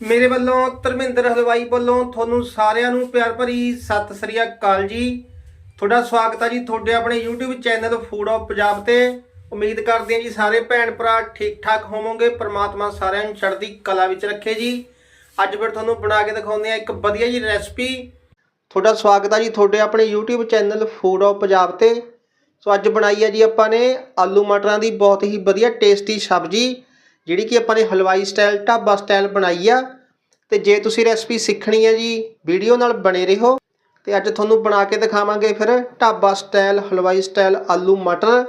ਮੇਰੇ ਵੱਲੋਂ ਧਰਮਿੰਦਰ ਹਲਵਾਈ ਵੱਲੋਂ ਤੁਹਾਨੂੰ ਸਾਰਿਆਂ ਨੂੰ ਪਿਆਰ ਭਰੀ ਸਤਿ ਸ੍ਰੀ ਅਕਾਲ ਜੀ। ਤੁਹਾਡਾ ਸਵਾਗਤ ਹੈ ਜੀ ਤੁਹਾਡੇ ਆਪਣੇ YouTube channel food of Punjab ਤੇ। ਉਮੀਦ ਕਰਦੇ ਹਾਂ ਜੀ ਸਾਰੇ ਭੈਣ ਭਰਾ ਠੀਕ ਠਾਕ ਹੋਵੋਗੇ, ਪ੍ਰਮਾਤਮਾ ਸਾਰਿਆਂ ਨੂੰ ਚੜ੍ਹਦੀ ਕਲਾ ਵਿੱਚ ਰੱਖੇ ਜੀ। ਅੱਜ ਫਿਰ ਤੁਹਾਨੂੰ ਬਣਾ ਕੇ ਦਿਖਾਉਂਦੇ ਆ ਇੱਕ ਵਧੀਆ ਜੀ ਰੈਸਪੀ ਤੁਹਾਡਾ ਸਵਾਗਤ ਹੈ ਜੀ ਤੁਹਾਡੇ ਆਪਣੇ YouTube channel food of Punjab ਤੇ। ਸੋ ਅੱਜ ਬਣਾਈ ਹੈ ਜੀ ਆਪਾਂ ਨੇ ਆਲੂ ਮਟਰਾਂ ਦੀ ਬਹੁਤ ਹੀ ਵਧੀਆ ਟੇਸਟੀ ਸਬਜ਼ੀ। ਜਿਹੜੀ ਕਿ ਆਪਾਂ ਨੇ ਹਲਵਾਈ ਸਟਾਈਲ ਢਾਬਾ ਸਟਾਈਲ ਬਣਾਈ ਆ। ਤੇ ਜੇ ਤੁਸੀਂ ਰੈਸਪੀ ਸਿੱਖਣੀ ਹੈ ਜੀ, ਵੀਡੀਓ ਨਾਲ ਬਣੇ ਰਹੋ। ਤੇ ਅੱਜ ਤੁਹਾਨੂੰ ਬਣਾ ਕੇ ਦਿਖਾਵਾਂਗੇ ਫਿਰ ਢਾਬਾ ਸਟਾਈਲ ਹਲਵਾਈ ਸਟਾਈਲ ਆਲੂ ਮਟਰ।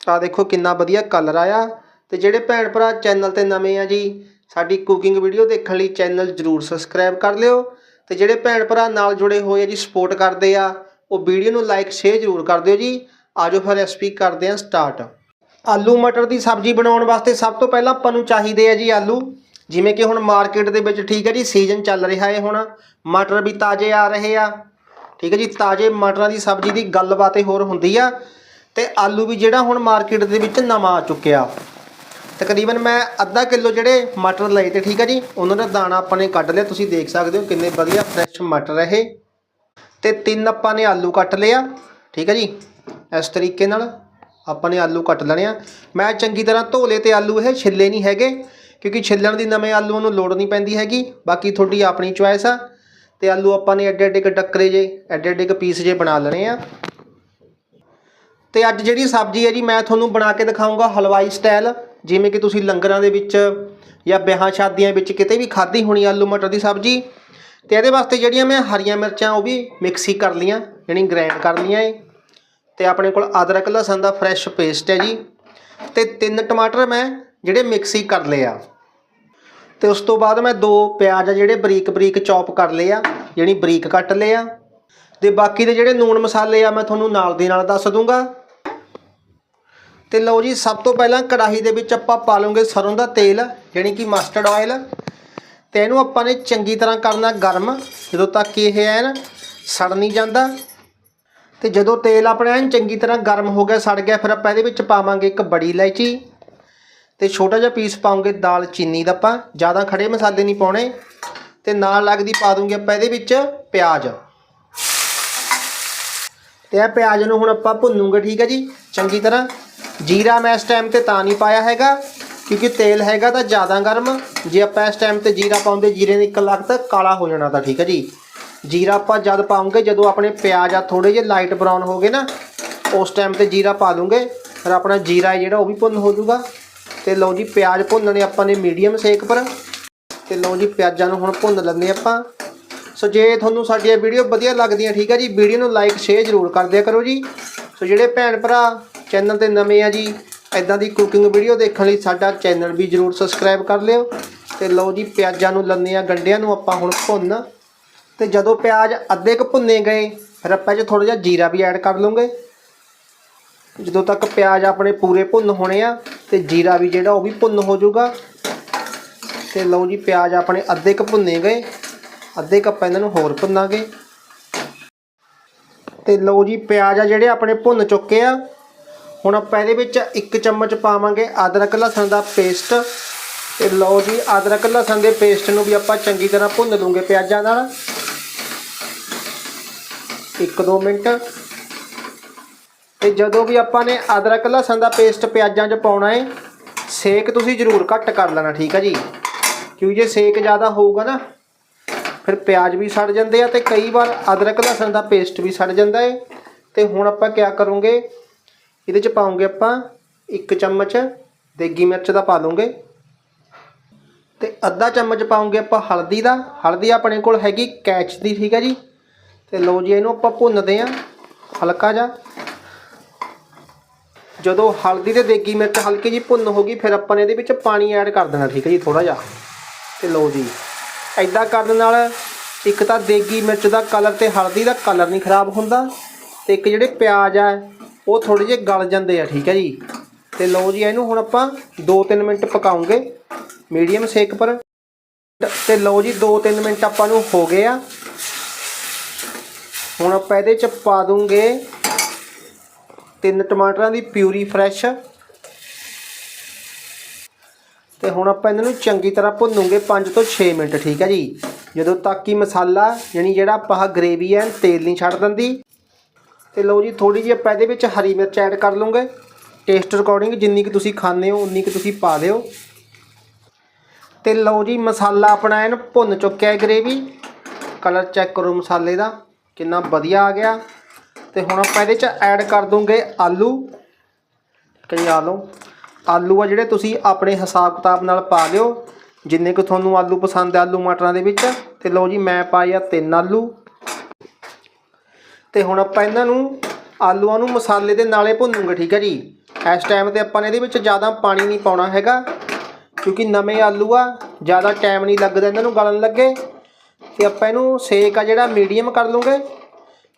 ਆ ਦੇਖੋ ਕਿੰਨਾ ਵਧੀਆ ਕਲਰ ਆਇਆ। ਤੇ ਜਿਹੜੇ ਭੈਣ ਭਰਾ ਚੈਨਲ ਤੇ ਨਵੇਂ ਆ ਜੀ, ਸਾਡੀ ਕੁਕਿੰਗ ਵੀਡੀਓ ਦੇਖਣ ਲਈ ਚੈਨਲ ਜਰੂਰ ਸਬਸਕ੍ਰਾਈਬ ਕਰ ਲਿਓ। ਤੇ ਜਿਹੜੇ ਭੈਣ ਭਰਾ ਨਾਲ ਜੁੜੇ ਹੋਏ ਆ ਜੀ ਸਪੋਰਟ ਕਰਦੇ ਆ, ਉਹ ਵੀਡੀਓ ਨੂੰ ਲਾਈਕ ਸ਼ੇਅਰ ਜਰੂਰ ਕਰ ਦਿਓ ਜੀ। ਆਜੋ ਫਿਰ ਰੈਸਪੀ ਕਰਦੇ ਆ ਸਟਾਰਟ ਆਲੂ ਮਟਰ ਦੀ ਸਬਜ਼ੀ ਬਣਾਉਣ ਵਾਸਤੇ ਸਭ ਤੋਂ ਪਹਿਲਾਂ ਆਪਾਂ ਨੂੰ ਚਾਹੀਦੇ ਆ ਜੀ ਆਲੂ। ਜਿਵੇਂ ਕਿ ਹੁਣ ਮਾਰਕੀਟ ਦੇ ਵਿੱਚ ਠੀਕ ਹੈ ਜੀ ਸੀਜ਼ਨ ਚੱਲ ਰਿਹਾ ਹੈ ਹੁਣ। ਮਟਰ ਵੀ ਤਾਜ਼ੇ ਆ ਰਹੇ ਆ। ਠੀਕ ਹੈ ਜੀ, ਤਾਜ਼ੇ ਮਟਰਾਂ ਦੀ ਸਬਜ਼ੀ ਦੀ ਗੱਲਬਾਤ ਹੀ ਹੋਰ ਹੁੰਦੀ ਆ। ਤੇ ਆਲੂ ਵੀ ਜਿਹੜਾ ਹੁਣ ਮਾਰਕੀਟ ਦੇ ਵਿੱਚ ਨਵਾਂ ਆ ਚੁੱਕਿਆ। ਤਕਰੀਬਨ ਮੈਂ ਅੱਧਾ ਕਿਲੋ ਜਿਹੜੇ ਮਟਰ ਲਏ ਤੇ ਠੀਕ ਹੈ ਜੀ, ਉਹਨਾਂ ਦਾ ਦਾਣਾ ਆਪਾਂ ਨੇ ਕੱਢ ਲਿਆ। ਤੁਸੀਂ ਦੇਖ ਸਕਦੇ ਹੋ ਕਿੰਨੇ ਵਧੀਆ ਫਰੈਸ਼ ਮਟਰ ਇਹ। ਤੇ ਤਿੰਨ ਆਪਾਂ ਨੇ ਆਲੂ ਕੱਟ ਲਿਆ ਠੀਕ ਹੈ ਜੀ, ਇਸ ਤਰੀਕੇ ਨਾਲ। ਆਪਾਂ ਨੇ ਆਲੂ ਕੱਟ ਲੈਣੇ ਆ। ਮੈਂ ਚੰਗੀ ਤਰ੍ਹਾਂ ਧੋ ਲਏ ਤੇ ਆਲੂ ਇਹ ਛਿੱਲੇ ਨਹੀਂ ਹੈਗੇ, ਕਿਉਂਕਿ ਛਿੱਲਣ ਦੀ ਨਵੇਂ ਆਲੂਆਂ ਨੂੰ ਲੋੜ ਨਹੀਂ ਪੈਂਦੀ ਹੈਗੀ। ਬਾਕੀ ਤੁਹਾਡੀ ਆਪਣੀ ਚੁਆਇਸ ਆ। ਤੇ ਆਲੂ ਆਪਾਂ ਨੇ ਐਡੇ ਐਡੇ ਕੁ ਟੱਕਰੇ ਜੇ ਐਡੇ ਐਡੇ ਕੁ ਪੀਸ ਜੇ ਬਣਾ ਲੈਣੇ ਆ। ਤੇ ਅੱਜ ਜਿਹੜੀ ਸਬਜ਼ੀ ਹੈ ਜੀ, ਮੈਂ ਤੁਹਾਨੂੰ ਬਣਾ ਕੇ ਦਿਖਾਊਂਗਾ ਹਲਵਾਈ ਸਟਾਈਲ ਜਿਵੇਂ ਕਿ ਤੁਸੀਂ ਲੰਗਰਾਂ ਦੇ ਵਿੱਚ ਜਾਂ ਵਿਆਹਾਂ ਸ਼ਾਦੀਆਂ ਵਿੱਚ ਕਿਤੇ ਵੀ ਖਾਧੀ ਹੋਣੀ ਆਲੂ ਮਟਰ ਦੀ ਸਬਜ਼ੀ। ਤੇ ਇਹਦੇ ਵਾਸਤੇ ਜਿਹੜੀਆਂ ਮੈਂ ਹਰੀਆਂ ਮਿਰਚਾਂ ਉਹ ਵੀ ਮਿਕਸੀ ਕਰ ਲੀਆਂ ਯਾਨੀ ਗ੍ਰਾਈਂਡ ਕਰ ਲੀਆਂ ਏ ਤੇ ਆਪਣੇ ਕੋਲ ਅਦਰਕ, ਲਸਣ ਦਾ ਫਰੈਸ਼ ਪੇਸਟ ਹੈ ਜੀ। ਤੇ ਤਿੰਨ ਟਮਾਟਰ ਮੈਂ ਜਿਹੜੇ ਮਿਕਸੀ ਕਰ ਲਏ ਆ। ਤੇ ਉਸ ਤੋਂ ਬਾਅਦ ਮੈਂ ਦੋ ਪਿਆਜ਼ ਆ ਜਿਹੜੇ ਬਰੀਕ ਬਰੀਕ ਚੌਪ ਕਰ ਲਏ ਆ, ਯਾਨੀ ਬਰੀਕ ਕੱਟ ਲਏ ਆ। ਤੇ ਬਾਕੀ ਦੇ ਜਿਹੜੇ ਨੂਣ ਮਸਾਲੇ ਆ, ਮੈਂ ਤੁਹਾਨੂੰ ਨਾਲ ਦੀ ਨਾਲ ਦੱਸ ਦੂੰਗਾ। ਤੇ ਲਓ ਜੀ, ਸਭ ਤੋਂ ਪਹਿਲਾਂ ਕੜਾਹੀ ਦੇ ਵਿੱਚ ਆਪਾਂ ਪਾ ਲਵਾਂਗੇ ਸਰੋਂ ਦਾ ਤੇਲ, ਯਾਨੀ ਕਿ ਮਸਟਰਡ ਆਇਲ ਤੇ ਇਹਨੂੰ ਆਪਾਂ ਨੇ ਚੰਗੀ ਤਰ੍ਹਾਂ ਕਰਨਾ ਗਰਮ, ਜਦੋਂ ਤੱਕ ਕਿ ਇਹ ਐਨ ਸੜ ਨਹੀਂ ਜਾਂਦਾ। ਤੇ ਜਦੋਂ ਤੇਲ ਆਪਣਾ ਐਨ ਚੰਗੀ ਤਰ੍ਹਾਂ ਗਰਮ ਹੋ ਗਿਆ, ਸੜ ਗਿਆ, ਫਿਰ ਆਪਾਂ ਇਹਦੇ ਵਿੱਚ ਪਾਵਾਂਗੇ ਇੱਕ ਬੜੀ ਇਲਾਇਚੀ ਤੇ ਛੋਟਾ ਜਿਹਾ ਪੀਸ ਪਾਉਂਗੇ ਦਾਲ ਚੀਨੀ ਦਾ ਆਪਾਂ, ਜ਼ਿਆਦਾ ਖੜੇ ਮਸਾਲੇ ਨਹੀਂ ਪਾਉਣੇ ਤੇ ਨਾਲ ਲੱਗਦੀ ਪਾ ਦੂੰਗੇ ਆਪਾਂ ਇਹਦੇ ਵਿੱਚ ਪਿਆਜ਼। ਤੇ ਇਹ ਪਿਆਜ਼ ਨੂੰ ਹੁਣ ਆਪਾਂ ਭੁੰਨੂਗੇ, ਠੀਕ ਹੈ ਜੀ? ਚੰਗੀ ਤਰ੍ਹਾਂ। ਜੀਰਾ ਮੈਂ ਇਸ ਟਾਈਮ ਤੇ ਤਾਂ ਨਹੀਂ ਪਾਇਆ ਹੈਗਾ, ਕਿਉਂਕਿ ਤੇਲ ਹੈਗਾ ਤਾਂ ਜ਼ਿਆਦਾ ਗਰਮ। ਜੇ ਆਪਾਂ ਇਸ ਟਾਈਮ ਤੇ ਜੀਰਾ ਪਾਉਂਦੇ, ਜੀਰੇ ਦੀ ਇੱਕ ਲੱਗ ਤਾਂ ਕਾਲਾ ਹੋ ਜਾਣਾ ਤਾਂ, ਠੀਕ ਹੈ ਜੀ? ਜੀਰਾ ਆਪਾਂ ਜਦ ਪਾਉਂਗੇ, ਜਦੋਂ ਆਪਣੇ ਪਿਆਜ਼ ਆ ਥੋੜੇ ਜਿਹੇ ਲਾਈਟ ਬਰਾਊਨ ਹੋ ਗਏ ਨਾ, ਉਸ ਟਾਈਮ ਤੇ ਜੀਰਾ ਪਾ ਦੂੰਗੇ। ਫਿਰ ਆਪਣਾ ਜੀਰਾ ਜਿਹੜਾ, ਉਹ ਵੀ ਭੁੰਨ ਹੋ ਜਾਊਗਾ। ਤੇ ਲਓ ਜੀ, ਪਿਆਜ਼ ਭੁੰਨਣੇ ਆਪਾਂ ਨੇ ਮੀਡੀਅਮ ਸੇਕ ਪਰ। ਤੇ ਲਓ ਜੀ, ਪਿਆਜ਼ਾਂ ਨੂੰ ਹੁਣ ਭੁੰਨ ਲੈਂਦੇ ਆਪਾਂ। ਸੋ ਜੇ ਤੁਹਾਨੂੰ ਸਾਡੀਆਂ ਵੀਡੀਓ ਵਧੀਆ ਲੱਗਦੀਆਂ, ਠੀਕ ਹੈ ਜੀ ਵੀਡੀਓ ਨੂੰ ਲਾਈਕ ਸ਼ੇਅਰ ਜ਼ਰੂਰ ਕਰ ਦਿਆ ਕਰੋ ਜੀ। ਸੋ ਜਿਹੜੇ ਭੈਣ ਭਰਾ ਚੈਨਲ ਤੇ ਨਵੇਂ ਆ ਜੀ ਐਦਾਂ ਦੀ ਕੁਕਿੰਗ ਵੀਡੀਓ ਦੇਖਣ ਲਈ ਸਾਡਾ ਚੈਨਲ ਵੀ ਜ਼ਰੂਰ ਸਬਸਕ੍ਰਾਈਬ ਕਰ ਲਿਓ। ਤੇ ਲਓ ਜੀ, ਪਿਆਜ਼ਾਂ ਨੂੰ ਲੰਨੇ ਆ ਗੰਢਿਆਂ ਨੂੰ ਆਪਾਂ ਹੁਣ ਭੁੰਨ ਤੇ ਜਦੋਂ ਪਿਆਜ਼ ਅੱਧੇ ਕੁ ਭੁੰਨੇ ਗਏ ਫਿਰ ਆਪਾਂ 'ਚ ਥੋੜਾ ਜਿਹਾ ਜੀਰਾ ਵੀ ਐਡ ਕਰ ਲਵਾਂਗੇ ਜਦੋਂ ਤੱਕ ਪਿਆਜ਼ ਆਪਣੇ ਪੂਰੇ ਭੁੰਨ ਹੋਣੇ ਆ, ਤੇ ਜੀਰਾ ਵੀ ਜਿਹੜਾ ਉਹ ਵੀ ਭੁੰਨ ਹੋ ਜਾਊਗਾ। ਤੇ ਲਓ ਜੀ, ਪਿਆਜ਼ ਆਪਣੇ ਅੱਧੇ ਕੁ ਭੁੰਨੇ ਗਏ, ਅੱਧੇ ਕੱਪ ਇਹਨਾਂ ਨੂੰ ਹੋਰ ਭੁੰਨਾਂਗੇ। ਤੇ ਲਓ ਜੀ, ਪਿਆਜ਼ ਆ ਜਿਹੜੇ ਆਪਣੇ ਭੁੰਨ ਚੁੱਕੇ ਆ, ਹੁਣ ਆਪਾਂ ਇਹਦੇ ਵਿੱਚ ਇੱਕ ਚਮਚ ਪਾਵਾਂਗੇ ਅਦਰਕ ਲਸਣ ਦਾ ਪੇਸਟ। ਤੇ ਲਓ ਜੀ, ਅਦਰਕ ਲਸਣ ਦੇ ਪੇਸਟ ਨੂੰ ਵੀ ਆਪਾਂ ਚੰਗੀ ਤਰ੍ਹਾਂ ਭੁੰਨ ਲੂਗੇ ਪਿਆਜ਼ਾਂ ਨਾਲ। 1-2 ਮਿੰਟ। ਤੇ ਜਦੋਂ ਵੀ ਆਪਾਂ ਨੇ ਅਦਰਕ, ਲਸਣ ਦਾ ਪੇਸਟ ਪਿਆਜ਼ਾਂ 'ਚ ਪਾਉਣਾ ਹੈ ਸੇਕ ਤੁਸੀਂ ਜ਼ਰੂਰ ਘੱਟ ਕਰ ਲੈਣਾ, ਠੀਕ ਹੈ ਜੀ? ਕਿਉਂਕਿ ਜੇ ਸੇਕ ਜ਼ਿਆਦਾ ਹੋਊਗਾ ਨਾ, ਫਿਰ ਪਿਆਜ਼ ਵੀ ਸੜ ਜਾਂਦੇ ਆ ਤੇ ਕਈ ਵਾਰ ਅਦਰਕ, ਲਸਣ ਦਾ ਪੇਸਟ ਵੀ ਸੜ ਜਾਂਦਾ ਹੈ ਤੇ ਹੁਣ ਆਪਾਂ ਕੀ ਕਰੂੰਗੇ? ਇਹਦੇ 'ਚ ਪਾਉਂਗੇ ਆਪਾਂ ਇੱਕ ਚਮਚ ਦੇਗੀ ਮਿਰਚ ਦਾ ਪਾ ਲਵਾਂਗੇ ਤੇ ਅੱਧਾ ਚਮਚ ਪਾਉਂਗੇ ਆਪਾਂ ਹਲਦੀ ਦਾ। ਹਲਦੀ ਆਪਣੇ ਕੋਲ ਹੈਗੀ ਕੈਚ ਦੀ, ਠੀਕ ਹੈ ਜੀ? ਤੇ ਲਓ ਜੀ, ਇਹਨੂੰ ਆਪਾਂ ਭੁੰਨਦੇ ਆਂ ਹਲਕਾ ਜਿਹਾ। ਜਦੋਂ ਹਲਦੀ ਤੇ ਦੇਗੀ ਮਿਰਚ ਹਲਕੀ ਜੀ ਭੁੰਨ ਹੋ ਗਈ, ਫਿਰ ਆਪਾਂ ਨੇ ਇਹਦੇ ਵਿੱਚ ਪਾਣੀ ਐਡ ਕਰ ਦੇਣਾ, ਠੀਕ ਹੈ ਜੀ ਥੋੜਾ ਜਿਹਾ। ਤੇ ਲਓ ਜੀ ਐਦਾਂ ਕਰਨ ਨਾਲ ਇੱਕ ਤਾਂ ਦੇਗੀ ਮਿਰਚ ਦਾ ਕਲਰ ਤੇ ਹਲਦੀ ਦਾ ਕਲਰ ਨਹੀਂ ਖਰਾਬ ਹੁੰਦਾ ਤੇ ਇੱਕ ਜਿਹੜੇ ਪਿਆਜ਼ ਆ, ਉਹ ਥੋੜੇ ਜਿਹੇ ਗਲ ਜਾਂਦੇ ਆ, ਠੀਕ ਹੈ ਜੀ। ਤੇ ਲਓ ਜੀ, ਇਹਨੂੰ ਹੁਣ ਆਪਾਂ 2-3 ਮਿੰਟ ਪਕਾਉਂਗੇ। ਮੀਡੀਅਮ ਸੇਕ ਪਰ। ਤੇ ਲਓ ਜੀ 2-3 ਮਿੰਟ ਆਪਾਂ ਨੂੰ ਹੋ ਗਏ ਆ। ਹੁਣ ਆਪਾਂ ਇਹਦੇ ਚ ਪਾ ਦੂੰਗੇ ਤਿੰਨ ਟਮਾਟਰਾਂ ਦੀ ਪਿਊਰੀ ਫਰੈਸ਼। ਤੇ ਹੁਣ ਆਪਾਂ ਇਹਨਾਂ ਨੂੰ ਚੰਗੀ ਤਰ੍ਹਾਂ ਭੁੰਨੂਗੇ 5 ਤੋਂ 6 ਮਿੰਟ, ਠੀਕ ਹੈ ਜੀ? ਜਦੋਂ ਤੱਕ ਕਿ ਮਸਾਲਾ, ਯਾਨੀ ਜਿਹੜਾ ਆਪਾਂ ਗ੍ਰੇਵੀ ਹੈ, ਤੇਲ ਨਹੀਂ ਛੱਡ ਦਿੰਦੀ। ਤੇ ਲਓ ਜੀ ਥੋੜੀ ਜਿਹੀ ਆਪਾਂ ਇਹਦੇ ਵਿੱਚ ਹਰੀ ਮਿਰਚ ਐਡ ਕਰ ਲਵਾਂਗੇ। ਟੇਸਟ ਅਕੋਰਡਿੰਗ ਜਿੰਨੀ ਕਿ ਤੁਸੀਂ ਖਾਂਦੇ ਹੋ, ਉਨੀ ਕਿ ਤੁਸੀਂ ਪਾ ਦਿਓ। ਤੇ ਲਓ ਜੀ, ਮਸਾਲਾ ਆਪਣਾ ਐਨ ਭੁੰਨ ਚੁੱਕਿਆ ਹੈ ਗ੍ਰੇਵੀ ਕਲਰ ਚੈੱਕ ਕਰੋ ਮਸਾਲੇ ਦਾ। ਕਿੰਨਾ ਵਧੀਆ ਆ ਗਿਆ। ਤੇ ਹੁਣ ਆਪਾਂ ਇਹਦੇ ਚ ਐਡ ਕਰ ਦੂੰਗੇ ਆਲੂ। ਕਈ ਆ ਲਓ। ਆਲੂ ਆ ਜਿਹੜੇ ਤੁਸੀਂ ਆਪਣੇ ਹਿਸਾਬ ਕਿਤਾਬ ਨਾਲ ਪਾ ਲਿਓ। ਜਿੰਨੇ ਕੁ ਤੁਹਾਨੂੰ ਆਲੂ ਪਸੰਦ ਹੈ ਆਲੂ ਮਟਰਾਂ ਦੇ ਵਿੱਚ। ਤੇ ਲਓ ਜੀ, ਮੈਂ ਪਾਇਆ ਤਿੰਨ ਆਲੂ। ਤੇ ਹੁਣ ਆਪਾਂ ਇਹਨਾਂ ਨੂੰ ਆਲੂਆਂ ਨੂੰ ਮਸਾਲੇ ਦੇ ਨਾਲੇ ਭੁੰਨੂਗੇ, ਠੀਕ ਹੈ ਜੀ। ਇਸ ਟਾਈਮ ਤੇ ਆਪਾਂ ਨੇ ਇਹਦੇ ਵਿੱਚ ਜ਼ਿਆਦਾ ਪਾਣੀ ਨਹੀਂ ਪਾਉਣਾ ਹੈਗਾ। ਕਿਉਂਕਿ ਨਵੇਂ ਆਲੂ ਆ, ਜ਼ਿਆਦਾ ਟਾਈਮ ਨਹੀਂ ਲੱਗਦਾ ਇਹਨਾਂ ਨੂੰ ਗਲਣ ਲੱਗੇ। ਤੇ ਆਪਾਂ ਇਹਨੂੰ ਸੇਕ ਆ ਜਿਹੜਾ ਮੀਡੀਅਮ ਕਰ ਲੂੰਗੇ।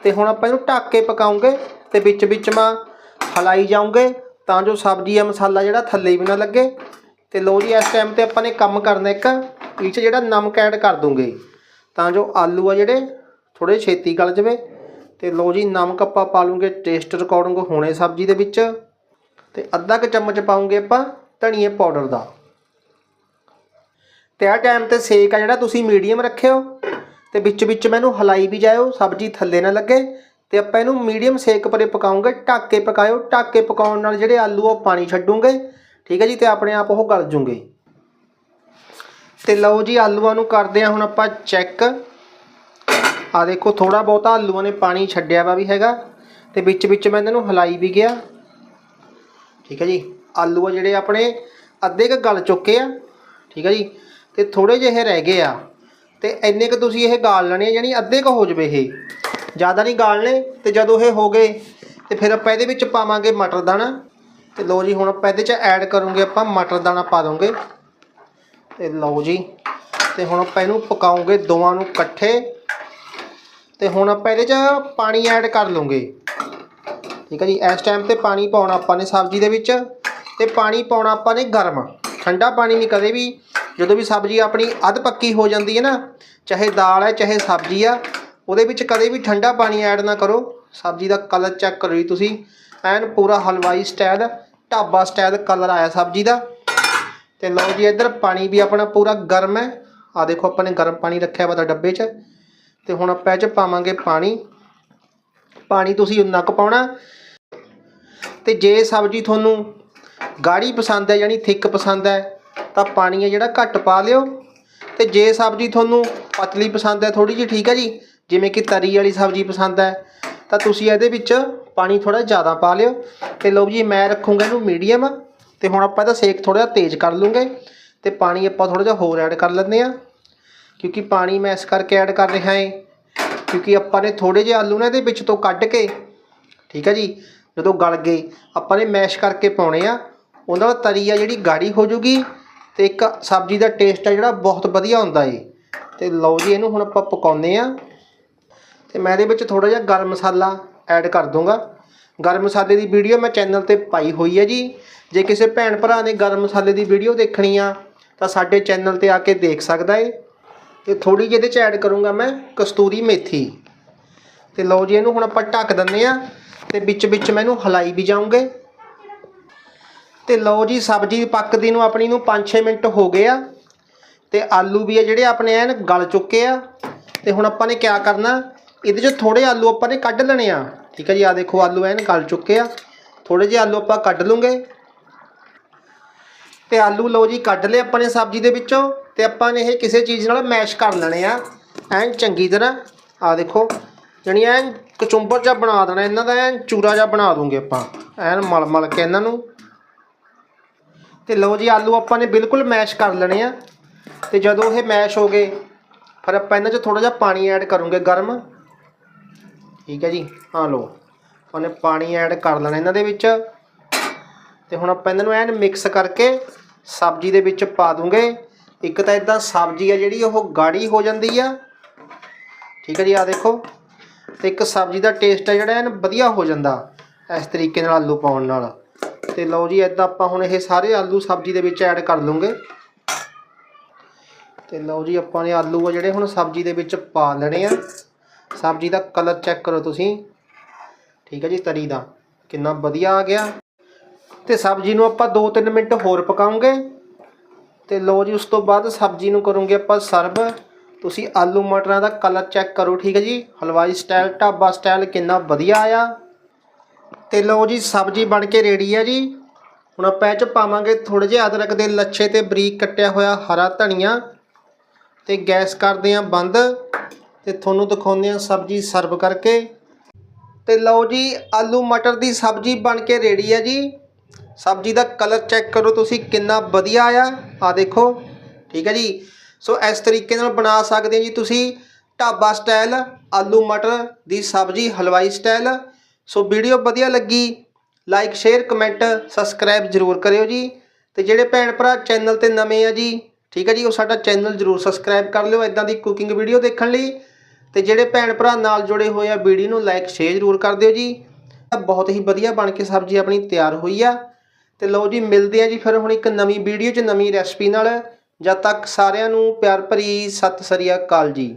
ਤੇ ਹੁਣ ਆਪਾਂ ਇਹਨੂੰ ਢੱਕ ਕੇ ਪਕਾਉਂਗੇ ਤੇ ਵਿੱਚ ਵਿੱਚ ਮੈਂ ਹਲਾਈ ਜਾਉਂਗੇ ਤਾਂ ਜੋ ਸਬਜ਼ੀ ਆ ਮਸਾਲਾ ਜਿਹੜਾ ਥੱਲੇ ਵੀ ਨਾ ਲੱਗੇ। ਤੇ ਲੋ ਜੀ, ਇਸ ਟਾਈਮ ਤੇ ਆਪਾਂ ਨੇ ਕੰਮ ਕਰਨਾ ਇੱਕ, ਇਹ 'ਚ ਜਿਹੜਾ ਨਮਕ ਐਡ ਕਰ ਦੂੰਗੇ। ਤਾਂ ਜੋ ਆਲੂ ਆ ਜਿਹੜੇ ਥੋੜੇ ਛੇਤੀ ਗਲ ਜਵੇ। ਤੇ ਲੋ ਜੀ, ਨਮਕ ਆਪਾਂ ਪਾ ਲੂੰਗੇ ਟੇਸਟ ਰਿਕਾਰਡਿੰਗ ਹੋਣੇ ਸਬਜ਼ੀ ਦੇ ਵਿੱਚ। ਤੇ ਅੱਧਾ ਕੁ ਚਮਚ ਪਾਉਂਗੇ ਆਪਾਂ ਧਨੀਏ ਪਾਊਡਰ ਦਾ। ਤੇ ਆ ਟਾਈਮ ਤੇ ਸੇਕ ਆ ਜਿਹੜਾ ਤੁਸੀਂ ਮੀਡੀਅਮ ਰੱਖਿਓ ਤੇ ਵਿੱਚ ਵਿੱਚ ਮੈਨੂੰ ਹਲਾਈ ਵੀ ਜਾਇਓ, ਸਬਜ਼ੀ ਥੱਲੇ ਨਾ ਲੱਗੇ ਤੇ ਆਪਾਂ ਇਹਨੂੰ ਮੀਡੀਅਮ ਸੇਕ ਪਰੇ ਪਕਾਉਂਗੇ, ਢੱਕ ਪਕਾਇਓ, ਢੱਕ ਪਕਾਉਣ ਨਾਲ ਜਿਹੜੇ ਆਲੂ ਆ ਉਹ ਪਾਣੀ ਛੱਡੂਗੇ, ਠੀਕ ਹੈ ਜੀ, ਤੇ ਆਪਣੇ ਆਪ ਉਹ ਗਲ ਜੂਗੇ। ਤੇ ਲਓ ਜੀ, ਆਲੂਆਂ ਨੂੰ ਕਰਦੇ ਆ ਹੁਣ ਆਪਾਂ ਚੈੱਕ ਆ ਦੇਖੋ ਥੋੜਾ ਬਹੁਤਾ ਆਲੂਆਂ ਨੇ ਪਾਣੀ ਛੱਡਿਆ ਵਾ ਵੀ ਹੈਗਾ, ਤੇ ਵਿੱਚ ਵਿੱਚ ਮੈਂ ਇਹਨਾਂ ਨੂੰ ਹਲਾਈ ਵੀ ਗਿਆ। ਠੀਕ ਹੈ ਜੀ, ਆਲੂ ਆ ਜਿਹੜੇ ਆਪਣੇ ਅੱਧੇ ਕ ਗਲ ਚੁੱਕੇ ਆ, ਠੀਕ ਹੈ ਜੀ ਤੇ ਥੋੜੇ ਜਿਹੇ ਰਹਿ ਗਏ ਆ। ਤੇ ਇੰਨੇ ਕੁ ਤੁਸੀਂ ਇਹ ਗਾਲ ਲੈਣੇ ਆ, ਯਾਨੀ ਅੱਧੇ ਕੁ ਹੋ ਜਵੇ ਇਹ। ਜ਼ਿਆਦਾ ਨਹੀਂ ਗਾਲਣੇ ਤੇ ਜਦੋਂ ਇਹ ਹੋ ਗਏ, ਤੇ ਫਿਰ ਆਪਾਂ ਇਹਦੇ ਵਿੱਚ ਪਾਵਾਂਗੇ ਮਟਰ ਦਾਣਾ। ਤੇ ਲਓ ਜੀ, ਹੁਣ ਆਪਾਂ ਇਹਦੇ 'ਚ ਐਡ ਕਰੂੰਗੇ ਆਪਾਂ ਮਟਰ ਦਾਣਾ ਪਾ ਦੋਗੇ ਤੇ ਲਓ ਜੀ, ਤੇ ਹੁਣ ਆਪਾਂ ਇਹਨੂੰ ਪਕਾਉਂਗੇ ਦੋਵਾਂ ਨੂੰ ਇਕੱਠੇ। ਤੇ ਹੁਣ ਆਪਾਂ ਇਹਦੇ 'ਚ ਪਾਣੀ ਐਡ ਕਰ ਲਵਾਂਗੇ। ਠੀਕ ਹੈ ਜੀ, ਇਸ ਟਾਈਮ ਤੇ ਪਾਣੀ ਪਾਉਣਾ ਆਪਾਂ ਨੇ ਸਬਜ਼ੀ ਦੇ ਵਿੱਚ। ਤੇ ਪਾਣੀ ਪਾਉਣਾ ਆਪਾਂ ਨੇ ਗਰਮ। ਠੰਡਾ ਪਾਣੀ ਨਹੀਂ ਕਦੇ ਵੀ ਜਦੋਂ ਵੀ ਸਬਜ਼ੀ ਆਪਣੀ ਅੱਧ ਪੱਕੀ ਹੋ ਜਾਂਦੀ ਹੈ ਨਾ, ਚਾਹੇ ਦਾਲ ਹੈ, ਚਾਹੇ ਸਬਜ਼ੀ ਆ, ਉਹਦੇ ਵਿੱਚ ਕਦੇ ਵੀ ਠੰਡਾ ਪਾਣੀ ਐਡ ਨਾ ਕਰੋ। ਸਬਜ਼ੀ ਦਾ ਕਲਰ ਚੈੱਕ ਕਰੋ ਜੀ ਤੁਸੀਂ। ਐਨ ਪੂਰਾ ਹਲਵਾਈ ਸਟਾਈਲ ਢਾਬਾ ਸਟਾਈਲ ਕਲਰ ਆਇਆ ਸਬਜ਼ੀ ਦਾ। ਤੇ ਲਓ ਜੀ ਇੱਧਰ ਪਾਣੀ ਵੀ ਆਪਣਾ ਪੂਰਾ ਗਰਮ ਹੈ। ਆ ਦੇਖੋ ਆਪਾਂ ਨੇ ਗਰਮ ਪਾਣੀ ਰੱਖਿਆ ਵਾ ਤਾਂ ਡੱਬੇ 'ਚ। ਤੇ ਹੁਣ ਆਪਾਂ ਇਹ 'ਚ ਪਾਵਾਂਗੇ ਪਾਣੀ। ਪਾਣੀ ਤੁਸੀਂ ਉਨਾ ਕੁ ਪਾਉਣਾ। ਤੇ ਜੇ ਸਬਜ਼ੀ ਤੁਹਾਨੂੰ ਗਾੜੀ ਪਸੰਦ ਹੈ, ਯਾਨੀ ਥਿੱਕ ਪਸੰਦ ਹੈ ਤਾਂ ਪਾਣੀ ਹੈ ਜਿਹੜਾ ਘੱਟ ਪਾ ਲਿਓ। ਤੇ ਜੇ ਸਬਜ਼ੀ ਤੁਹਾਨੂੰ ਪਤਲੀ ਪਸੰਦ ਹੈ ਥੋੜੀ ਜਿਹੀ ਠੀਕ ਹੈ ਜੀ, ਜਿਵੇਂ ਕਿ ਤਰੀ ਵਾਲੀ ਸਬਜ਼ੀ ਪਸੰਦ ਹੈ, ਤਾਂ ਤੁਸੀਂ ਇਹਦੇ ਵਿੱਚ ਪਾਣੀ ਥੋੜਾ ਜ਼ਿਆਦਾ ਪਾ ਲਿਓ। ਤੇ ਲਓ ਜੀ, ਮੈਂ ਰੱਖੂੰਗਾ ਇਹਨੂੰ ਮੀਡੀਅਮ, ਤੇ ਹੁਣ ਆਪਾਂ ਇਹਦਾ ਸੇਕ ਥੋੜਾ ਜਿਹਾ ਤੇਜ਼ ਕਰ ਲੂੰਗੇ। ਤੇ ਪਾਣੀ ਆਪਾਂ ਥੋੜਾ ਜਿਹਾ ਹੋਰ ਐਡ ਕਰ ਲੈਂਦੇ ਆ ਕਿਉਂਕਿ ਪਾਣੀ ਮੈਂ ਇਸ ਕਰਕੇ ਐਡ ਕਰ ਰਿਹਾ ਹਾਂ, ਕਿਉਂਕਿ ਆਪਾਂ ਨੇ ਥੋੜੇ ਜਿਹੇ ਆਲੂ ਨੇ ਇਹਦੇ ਵਿੱਚ ਤੋਂ ਕੱਢ ਕੇ, ਠੀਕ ਹੈ ਜੀ, ਜਦੋਂ ਗਲ ਗਏ, ਆਪਾਂ ਨੇ ਮੈਸ਼ ਕਰਕੇ ਪਾਉਣੇ ਆ ਉਹਨਾਂ ਨਾਲ ਤਰੀ ਆ ਜਿਹੜੀ ਗਾੜੀ ਹੋ ਜੂਗੀ ਤੇ ਇੱਕ ਸਬਜ਼ੀ ਦਾ ਟੇਸਟ ਆ ਜਿਹੜਾ ਬਹੁਤ ਵਧੀਆ ਹੁੰਦਾ ਏ ਤੇ ਲਓ ਜੀ, ਇਹਨੂੰ ਹੁਣ ਆਪਾਂ ਪਕਾਉਂਦੇ ਆ ਤੇ ਮੈਂ ਇਹਦੇ ਵਿੱਚ ਥੋੜਾ ਜਿਹਾ ਗਰਮ ਮਸਾਲਾ ਐਡ ਕਰ ਦੂੰਗਾ। ਗਰਮ ਮਸਾਲੇ ਦੀ ਵੀਡੀਓ ਮੈਂ ਚੈਨਲ ਤੇ ਪਾਈ ਹੋਈ ਹੈ ਜੀ। ਜੇ ਕਿਸੇ ਭੈਣ ਭਰਾ ਨੇ ਗਰਮ ਮਸਾਲੇ ਦੀ ਵੀਡੀਓ ਦੇਖਣੀ ਆ, ਤਾਂ ਸਾਡੇ ਚੈਨਲ ਤੇ ਆ ਕੇ ਦੇਖ ਸਕਦਾ ਏ। ਤੇ ਥੋੜੀ ਜਿਹੀ ਇਹਦੇ ਚ ਐਡ ਕਰੂੰਗਾ ਮੈਂ ਕਸਤੂਰੀ ਮੇਥੀ। ਤੇ ਲਓ ਜੀ, ਇਹਨੂੰ ਹੁਣ ਆਪਾਂ ਢੱਕ ਦਿੰਦੇ ਆ ਤੇ ਵਿੱਚ ਵਿੱਚ ਮੈਂ ਇਹਨੂੰ ਹਲਾਈ ਵੀ ਜਾਉਂਗੇ ਤੇ ਲਓ ਜੀ, ਸਬਜ਼ੀ ਪੱਕਦੀ ਨੂੰ ਆਪਣੀ ਨੂੰ 5-6 ਮਿੰਟ ਹੋ ਗਏ ਆ ਤੇ ਆਲੂ ਵੀ ਆ ਜਿਹੜੇ ਆਪਣੇ ਐਨ ਗਲ ਚੁੱਕੇ ਆ। ਤੇ ਹੁਣ ਆਪਾਂ ਨੇ ਕਿਆ ਕਰਨਾ, ਇਹਦੇ 'ਚੋਂ ਥੋੜੇ ਆਲੂ ਆਪਾਂ ਨੇ ਕੱਢ ਲੈਣੇ ਆ। ਠੀਕ ਹੈ ਜੀ ਆ ਦੇਖੋ ਆਲੂ ਐਨ ਗਲ ਚੁੱਕੇ ਆ। ਥੋੜੇ ਜਿਹੇ ਆਲੂ ਆਪਾਂ ਕੱਢ ਲੂੰਗੇ। ਤੇ ਆਲੂ ਲਓ ਜੀ, ਕੱਢ ਲਏ ਆਪਾਂ ਨੇ ਸਬਜ਼ੀ ਦੇ ਵਿੱਚੋਂ ਤੇ ਆਪਾਂ ਨੇ ਇਹ ਕਿਸੇ ਚੀਜ਼ ਨਾਲ ਮੈਸ਼ ਕਰ ਲੈਣੇ ਆ। ਐਨ ਚੰਗੀ ਤਰ੍ਹਾਂ ਆ ਦੇਖੋ, ਜਣੀ ਐਨ ਕਚੁੰਬਰ ਜਿਹਾ ਬਣਾ ਦੇਣਾ, ਇਹਨਾਂ ਦਾ ਐਨ ਚੂਰਾ ਜਿਹਾ ਬਣਾ ਦੂੰਗੇ ਆਪਾਂ। ਐਨ ਮਲ ਮਲ ਕੇ ਇਹਨਾਂ ਨੂੰ। ਤੇ ਲਓ ਜੀ, ਆਲੂ ਆਪਾਂ ਨੇ ਬਿਲਕੁਲ ਮੈਸ਼ ਕਰ ਲੈਣੇ ਆ। ਤੇ ਜਦੋਂ ਇਹ ਮੈਸ਼ ਹੋ ਗਏ, ਫਿਰ ਆਪਾਂ ਇਹਨਾਂ 'ਚ ਥੋੜਾ ਜਿਹਾ ਪਾਣੀ ਐਡ ਕਰੂੰਗੇ ਗਰਮ। ਠੀਕ ਹੈ ਜੀ ਆ ਲਓ, ਉਹਨੇ ਪਾਣੀ ਐਡ ਕਰ ਲੈਣਾ ਇਹਨਾਂ ਦੇ ਵਿੱਚ। ਤੇ ਹੁਣ ਆਪਾਂ ਇਹਨਾਂ ਨੂੰ ਐਨ ਮਿਕਸ ਕਰਕੇ ਸਬਜ਼ੀ ਦੇ ਵਿੱਚ ਪਾ ਦੂੰਗੇ। ਇੱਕ ਤਾਂ ਇਦਾਂ ਸਬਜ਼ੀ ਆ ਜਿਹੜੀ, ਉਹ ਗਾੜੀ ਹੋ ਜਾਂਦੀ ਆ। ਠੀਕ ਹੈ ਜੀ ਆ ਦੇਖੋ, ਤੇ ਇੱਕ ਸਬਜ਼ੀ ਦਾ ਟੇਸਟ ਆ ਜਿਹੜਾ, ਐਨ ਵਧੀਆ ਹੋ ਜਾਂਦਾ ਇਸ ਤਰੀਕੇ ਨਾਲ ਆਲੂ ਪਾਉਣ ਨਾਲ। ਤੇ ਲਓ ਜੀ ਇਦਾਂ ਆਪਾਂ ਹੁਣ ਇਹ ਸਾਰੇ ਆਲੂ ਸਬਜ਼ੀ ਦੇ ਵਿੱਚ ਐਡ ਕਰ ਲੂੰਗੇ ਤੇ ਲਓ ਜੀ, ਆਪਾਂ ਨੇ ਆਲੂ ਆ ਜਿਹੜੇ ਹੁਣ ਸਬਜ਼ੀ ਦੇ ਵਿੱਚ ਪਾ ਲੈਣੇ ਆ। ਸਬਜ਼ੀ ਦਾ ਕਲਰ ਚੈੱਕ ਕਰੋ ਤੁਸੀਂ। ਠੀਕ ਹੈ ਜੀ, ਤਰੀ ਦਾ। ਕਿੰਨਾ ਵਧੀਆ ਆ ਗਿਆ। ਤੇ ਸਬਜ਼ੀ ਨੂੰ ਆਪਾਂ 2-3 ਮਿੰਟ ਹੋਰ ਪਕਾਉਂਗੇ। ਤੇ ਲਓ ਜੀ, ਉਸ ਤੋਂ ਬਾਅਦ ਸਬਜ਼ੀ ਨੂੰ ਕਰੂੰਗੇ ਆਪਾਂ ਸਰਵ। ਤੁਸੀਂ ਆਲੂ ਮਟਰਾਂ ਦਾ ਕਲਰ ਚੈੱਕ ਕਰੋ, ਠੀਕ ਹੈ ਜੀ। ਹਲਵਾਈ ਸਟਾਈਲ ਢਾਬਾ ਸਟਾਈਲ ਕਿੰਨਾ ਵਧੀਆ ਆ ਤੇ ਲਓ ਜੀ, ਸਬਜ਼ੀ ਬਣ ਕੇ ਰੈਡੀ ਆ ਜੀ। ਹੁਣ ਆਪਾਂ ਇਹ ਚ ਪਾਵਾਂਗੇ ਥੋੜੇ ਜਿਹੇ ਅਦਰਕ ਦੇ ਲੱਛੇ ਤੇ ਬਰੀਕ ਕੱਟਿਆ ਹੋਇਆ ਹਰਾ ਧਨੀਆ। ਤੇ ਗੈਸ ਕਰਦੇ ਆ ਬੰਦ ਤੇ ਤੁਹਾਨੂੰ ਦਿਖਾਉਂਦੇ ਆ ਸਬਜ਼ੀ ਸਰਵ ਕਰਕੇ। ਤੇ ਲਓ ਜੀ, ਆਲੂ ਮਟਰ ਦੀ ਸਬਜ਼ੀ ਬਣ ਕੇ ਰੈਡੀ ਆ ਜੀ। ਸਬਜ਼ੀ ਦਾ ਕਲਰ ਚੈੱਕ ਕਰੋ ਤੁਸੀਂ, ਕਿੰਨਾ ਵਧੀਆ ਆ ਆ ਦੇਖੋ, ਠੀਕ ਹੈ ਜੀ। ਸੋ ਇਸ ਤਰੀਕੇ ਨਾਲ ਬਣਾ ਸਕਦੇ ਜੀ ਤੁਸੀਂ। ਢਾਬਾ ਸਟਾਈਲ, ਆਲੂ ਮਟਰ ਦੀ ਸਬਜ਼ੀ ਹਲਵਾਈ ਸਟਾਈਲ। ਸੋ ਵੀਡੀਓ ਵਧੀਆ ਲੱਗੀ ਲਾਈਕ ਸ਼ੇਅਰ ਕਮੈਂਟ ਸਬਸਕ੍ਰਾਈਬ ਜ਼ਰੂਰ ਕਰਿਓ ਜੀ। ਤੇ ਜਿਹੜੇ ਭੈਣ ਭਰਾ ਚੈਨਲ ਤੇ ਨਵੇਂ ਆ ਜੀ, ਠੀਕ ਹੈ ਜੀ, ਉਹ ਸਾਡਾ ਚੈਨਲ ਜ਼ਰੂਰ ਸਬਸਕ੍ਰਾਈਬ ਕਰ ਲਿਓ ਇਦਾਂ ਦੀ ਕੁਕਿੰਗ ਵੀਡੀਓ ਦੇਖਣ ਲਈ। ਤੇ ਜਿਹੜੇ ਭੈਣ ਭਰਾ ਨਾਲ ਜੁੜੇ ਹੋਏ ਆ, ਵੀਡੀਓ ਨੂੰ ਲਾਈਕ ਸ਼ੇਅਰ ਜ਼ਰੂਰ ਕਰ ਦਿਓ ਜੀ। ਬਹੁਤ ਹੀ ਵਧੀਆ ਬਣ ਕੇ ਸਬਜ਼ੀ ਆਪਣੀ ਤਿਆਰ ਹੋਈ ਆ। ਤੇ ਲਓ ਜੀ, ਮਿਲਦੇ ਆ ਜੀ ਫਿਰ ਹੁਣ ਇੱਕ ਨਵੀਂ ਵੀਡੀਓ 'ਚ, ਨਵੀਂ ਰੈਸਪੀ ਨਾਲ। ਜਦ ਤੱਕ ਸਾਰਿਆਂ ਨੂੰ ਪਿਆਰ ਭਰੀ ਸਤਿ ਸ੍ਰੀ ਅਕਾਲ ਜੀ।